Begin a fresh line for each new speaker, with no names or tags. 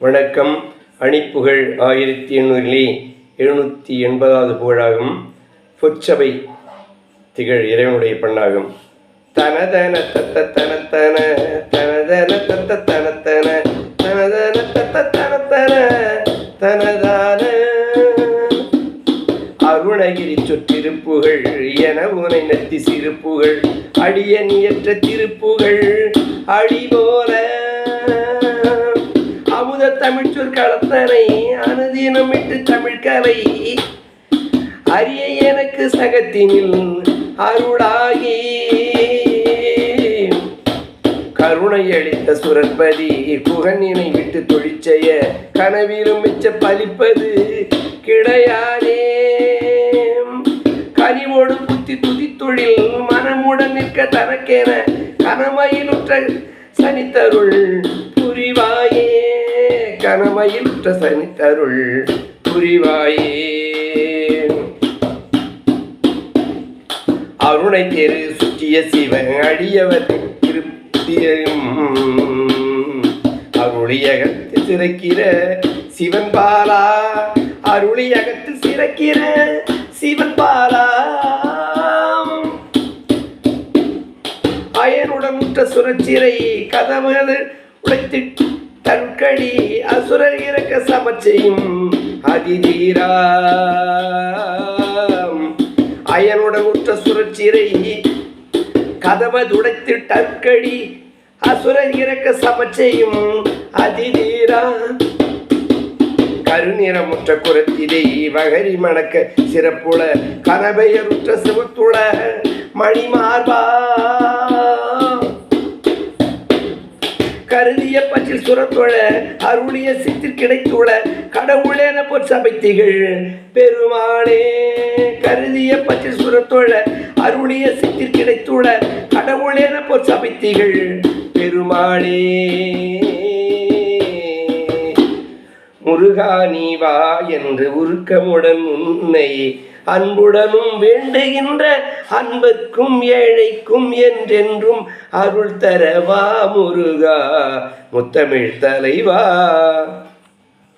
வணக்கம். அணிப்புகழ் ஆயிரத்தி எண்ணூறிலே எழுநூற்றி எண்பதாவது புகழாகும். பொற்சபை திகழ் இறைவனுடைய பெண்ணாகும். தனதன தத்த தனத்தன தனதன தத்த தனத்தன தனதன தத்த தனத்தன தனதான. அருணகிரி சொற்றிருப்புகள் என உனை நத்தி சிறுப்புகள் அடிய நியற்ற திருப்புகள் அடி போல சொற்களத்தனை அனுதினமிட்டு தமிழ்கரை அரிய எனக்கு சகத்தினில் அருளாகி. கருணை அளித்த சுரற்பதி குகனினை விட்டு தொழிற்செய்ய கனவிலும் மிச்ச பலிப்பது கிடையாதே. கனிவோடு புத்தி துதித்தொழில் மனமுடன் நிற்க தனக்கென கனமையிலுற்ற சனித்தருள் கனமையிலுற்ற சனித்தருள் புரிவாயே. அருணை தேரு சுற்றிய சிவன் அடியவர் திருப்தியும் அருளியகத்தில் சிறக்கிற சிவன் பாலா. அருளியகத்தில் சிறக்கிற சிவன் பாலா. அயனுடன் உற்ற சுரச்சிறை கதவது உடைத்து தன்கழி அசுரர் இறக்க சமச்செய்யும் அதிதீரா அயனுடன் உற்ற சுரட்சிரை கதவை துடைத்து டற்கடி அசுரர் இறக்க சமச்செய்யும் அதிதீரா கருநிறமுற்ற குரத்திலே வகரி மணக்க சிறப்புல கனபெயருற்ற சிவத்துள மணிமார்பா. கருதிய பற்றில் சுரத்தோழ அருளிய சித்தில் கிடைத்துள்ள கடவுளேன பொற் சபைத்திகள். பெருமாளே கருதிய பற்றில் சுரத்தோழ அருளிய சித்தில் கிடைத்துள்ள கடவுளேன பொற் சபைத்திகள். பெருமாளே முருகா நீ வா என்று உருக்கமுடன் உன்னை அன்புடனும் வேண்டுகின்ற அன்புக்கும் ஏழைக்கும் என்றென்றும் அருள் தரவா முருகா. முத்தமிழ் தலைவா.